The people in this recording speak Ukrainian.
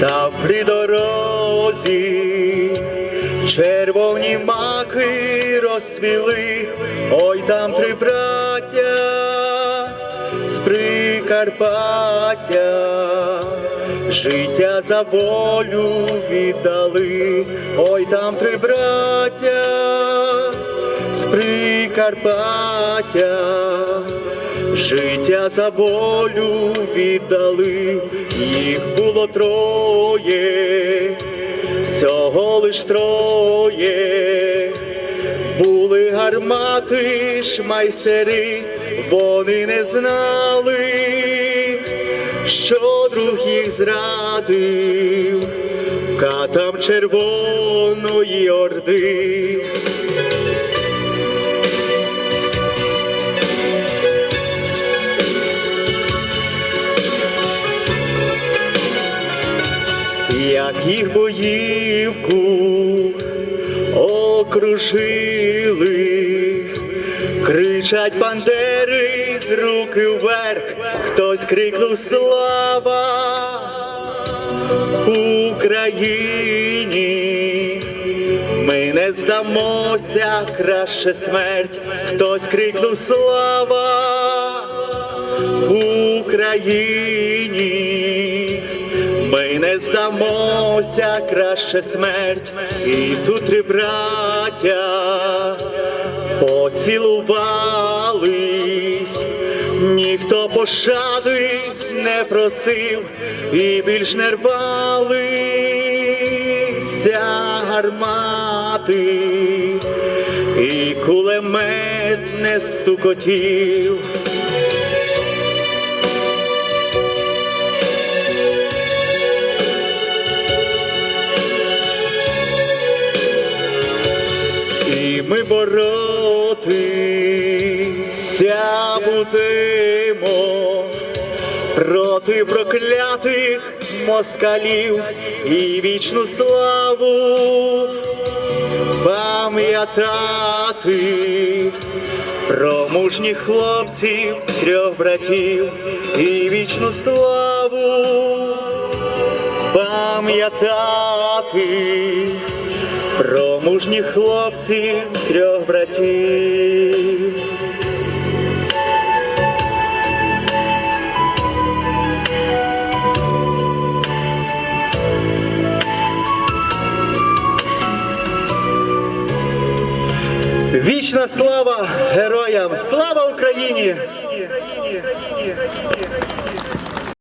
та при дорозі червоні маки розсвіли, ой там три браття з Прикарпаття, життя за волю віддали, ой там три браття з Прикарпаття життя за волю віддали, їх було троє, всього лиш троє. Були гармати ж майсери, вони не знали, що друг їх зрадив, катам Червоної Орди. Як їх боївку окружили, кричать бандери, руки вверх, хтось крикнув слава Україні. Ми не здамося, краще смерть, хтось крикнув слава Україні. Ми не здамося, краще смерть, і тут три браття поцілувались, ніхто пощади не просив і більш не рвалися гармати, і кулемет не стукотів. Ми боротися будемо проти проклятих москалів і вічну славу пам'ятати про мужніх хлопців, трьох братів і вічну славу пам'ятати про мужніх хлопців, трьох братів. Вічна слава героям! Слава Україні!